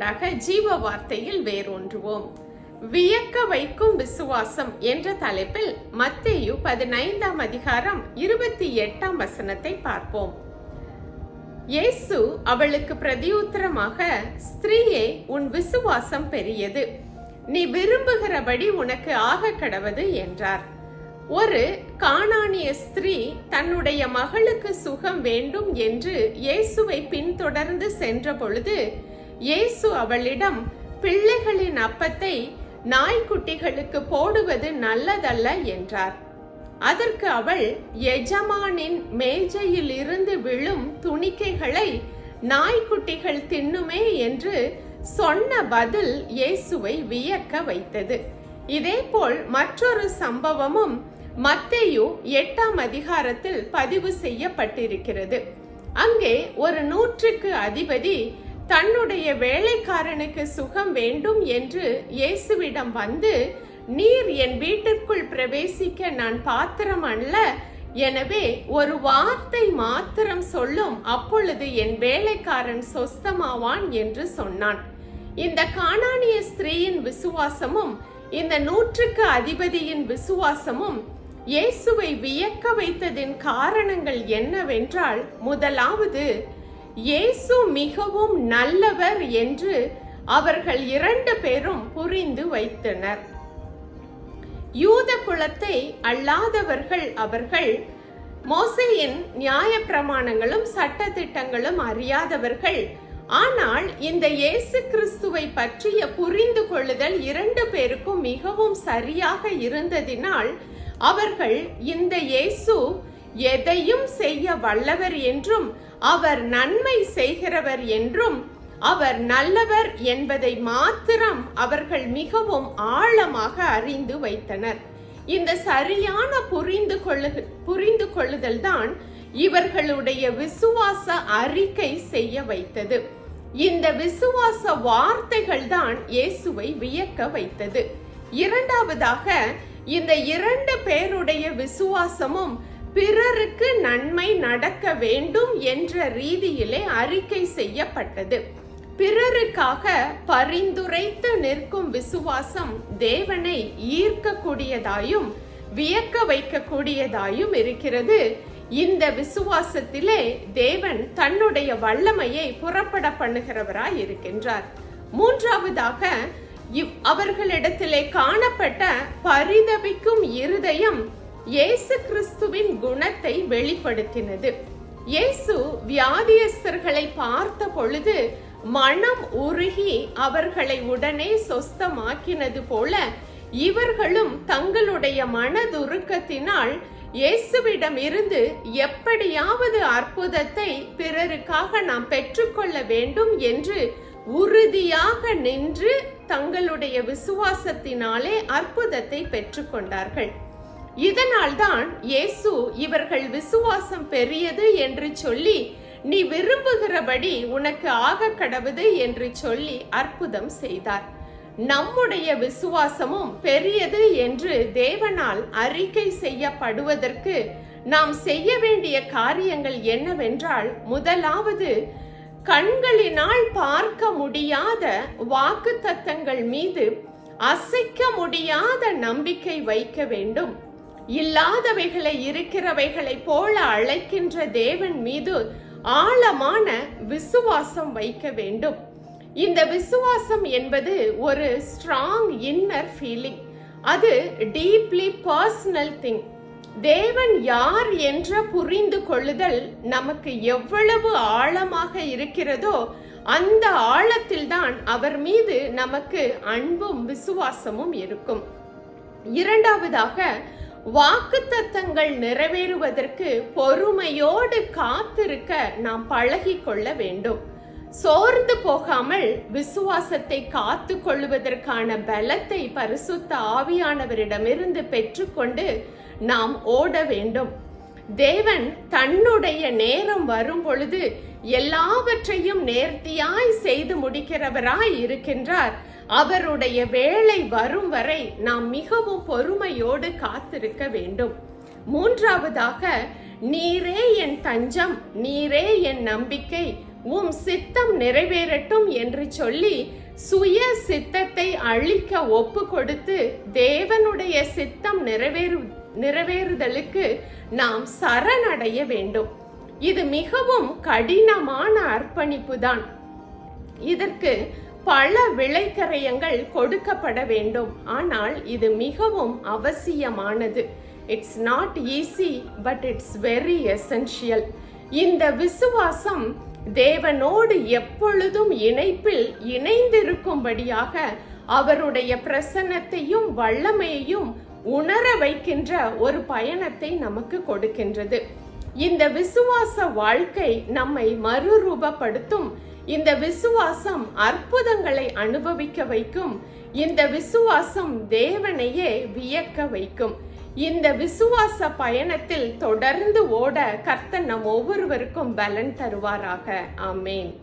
இரண்டாக ஜீவ வார்த்தையில் வேரூன்றுவோம். வியக்க வைக்கும் விசுவாசம் என்ற தலைப்பில் மத்தேயு பதினைந்தாம் அதிகாரம் இருபத்தி எட்டாம் வசனத்தை பார்ப்போம். இயேசு அவளுக்கு பிரதியுத்தரமாக ஸ்திரீயே உன் விசுவாசம் பெரியது. நீ விரும்புகிறபடி உனக்கு ஆக கடவது என்றார். ஒரு காணானிய ஸ்திரீ தன்னுடைய மகளுக்கு சுகம் வேண்டும் என்று இயேசுவை பின்தொடர்ந்து சென்ற பொழுது இயேசு அவளிடம் பிள்ளைகளின் அப்பத்தை நாய்க்குட்டிகளுக்கு போடுவது நல்லதல்ல என்றார். அதற்கு அவள் எஜமானின் மேஜையில் இருந்து விழும் துணிக்கைகளை நாய்க்குட்டிகள் தின்னுமே என்று சொன்ன பதில் இயேசுவை வியக்க வைத்தது. இதேபோல் மற்றொரு சம்பவமும் மத்தேயு எட்டாம் அதிகாரத்தில் பதிவு செய்யப்பட்டிருக்கிறது. அங்கே ஒரு நூற்றுக்கு அதிபதி தன்னுடைய வேலைக்காரனுக்கு சுகம் வேண்டும் என்று இயேசுவிடம் வந்து நீர் என் வீட்டிற்குள் பிரவேசிக்க நான் பாத்திரம் அல்ல. எனவே ஒரு வார்த்தை மாத்திரம் சொல்லும். அப்பொழுது என் வேலைக்காரன் சொஸ்தமாவான் என்று சொன்னான். இந்த காணானிய ஸ்திரீயின் விசுவாசமும் இந்த நூற்றுக்கு அதிபதியின் விசுவாசமும் இயேசுவை வியக்க வைத்ததின் காரணங்கள் என்னவென்றால் முதலாவது இயேசு மிகவும் நல்லவர் என்று அவர்கள் இரண்டு பேரும் புரிந்து வைத்தனர். யூத குலத்தை அல்லாதவர்கள் அவர்கள் மோசையின் நியாய பிரமாணங்களும் சட்ட திட்டங்களும் அறியாதவர்கள். ஆனால் இந்த இயேசு கிறிஸ்துவை பற்றிய புரிந்து கொள்ளுதல் இரண்டு பேருக்கும் மிகவும் சரியாக இருந்ததினால் அவர்கள் இந்த இயேசு எதையும் செய்ய வல்லவர் என்றும் அவர் நன்மை செய்கிறவர் என்றும் அவர் நல்லவர் என்பதை மாத்திரம் அவர்கள் மிகவும் ஆழமாக அறிந்து வைத்தனர். இந்த சரியான புரிந்து கொள்ளு புரிந்து கொள்ளுதல் தான் இவர்களுடைய விசுவாச அறிக்கை செய்ய வைத்தது. இந்த விசுவாச வார்த்தைகள் தான் இயேசுவை வியக்க வைத்தது. இரண்டாவதாக இந்த இரண்டு பேருடைய விசுவாசமும் பிறருக்கு நன்மை நடக்க வேண்டும் என்ற ரீதியிலே அறிக்கை செய்யப்பட்டது. பிறருக்காக பரிந்துரைத்து நிற்கும் விசுவாசம் தேவனை ஈர்க்கக்கூடியதாயும் வியக்க வைக்கக்கூடியதாயும் இருக்கிறது. இந்த விசுவாசத்திலே தேவன் தன்னுடைய வல்லமையை புறப்பட பண்ணுகிறவராய் இருக்கின்றார். மூன்றாவதாக இவ் அவர்களிடத்திலே காணப்பட்ட பரிதபிக்கும் இருதயம் இயேசு கிறிஸ்துவின் குணத்தை வெளிப்படுத்தினது. இயேசு வியாதியஸ்தர்களை பார்த்த பொழுது மனம் உருகி அவர்களை உடனே சொஸ்தமாக்கினது போல இவர்களும் தங்களுடைய மனதுருக்கத்தினால் இயேசுவிடம் இருந்து எப்படியாவது அற்புதத்தை பிறருக்காக நாம் பெற்றுக்கொள்ள வேண்டும் என்று உறுதியாக நின்று தங்களுடைய விசுவாசத்தினாலே அற்புதத்தை பெற்றுக்கொண்டார்கள். இதனால்தான் இயேசு இவர்கள் விசுவாசம் பெரியது என்று சொல்லி நீ விரும்புகிறபடி உனக்கு ஆக கடவுது என்று சொல்லி அற்புதம் செய்தார். நம்முடைய விசுவாசமும் பெரியது என்று தேவனால் அறிக்கை செய்யப்படுவதற்கு நாம் செய்ய வேண்டிய காரியங்கள் என்னவென்றால் முதலாவது கண்களினால் பார்க்க முடியாத வாக்கு தத்தங்கள் மீது அசைக்க முடியாத நம்பிக்கை வைக்க வேண்டும். இல்லாதவைகளை இருக்கிறவைகளை போல அழைக்கின்ற தேவன் மீது ஆழமான விசுவாசம் வைக்க வேண்டும். இந்த விசுவாசம் என்பது ஒரு ஸ்ட்ராங் இன்னர் ஃபீலிங் அது டீப்லி பர்சனல் திங் தேவன் யார் என்ற புரிந்து கொள்ளுதல் நமக்கு எவ்வளவு ஆழமாக இருக்கிறதோ அந்த ஆழத்தில் தான் அவர் மீது நமக்கு அன்பும் விசுவாசமும் இருக்கும். இரண்டாவதாக வாக்குத்தத்தங்கள் நிறைவேறுவதற்கு பொறுமையோடு காத்திருக்க நாம் பழகி கொள்ள வேண்டும். சோர்ந்து போகாமல் விசுவாசத்தை காத்து கொள்வதற்கான பலத்தை பரிசுத்த ஆவியானவரிடமிருந்து பெற்றுக்கொண்டு நாம் ஓட வேண்டும். தேவன் தன்னுடைய நேரம் வரும் பொழுது எல்லாவற்றையும் நேர்த்தியாய் செய்து முடிக்கிறவராய் இருக்கின்றார். அவருடைய வேலை வரும் வரை நாம் மிகவும் பொறுமையோடு காத்திருக்க வேண்டும். மூன்றாவதாக நீரே என் தஞ்சம் நீரே என் நம்பிக்கை உம் சித்தம் நிறைவேறட்டும் என்று சொல்லி சுய சித்தத்தை அழிக்க ஒப்பு கொடுத்து தேவனுடைய சித்தம் நிறைவேறு நிறைவேறுதலுக்கு நாம் சரணடைய வேண்டும். இது மிகவும் கடினமான அர்ப்பணிப்பு தான் இதற்கு பல விளைக்கரையங்கள் கொடுக்கப்பட வேண்டும். ஆனால் இது மிகவும் அவசியமானது. It's not easy but it's very essential இந்த விசுவாசம் தேவனோடு எப்பொழுதும் இணைப்பில் இணைந்திருக்கும்படியாக அவருடைய பிரசன்னத்தையும் வல்லமையையும் உணர வைக்கின்ற ஒரு பயணத்தை நமக்கு கொடுக்கின்றது. இந்த விசுவாச வாழ்க்கை நம்மை மறுரூபப்படுத்தும் இந்த விசுவாசம் அற்புதங்களை அனுபவிக்க வைக்கும். இந்த விசுவாசம் தேவனையே வியக்க வைக்கும். இந்த விசுவாச பயணத்தில் தொடர்ந்து ஓட கர்த்தன் நம் ஒவ்வொருவருக்கும் பலன் தருவாராக. ஆமேன்.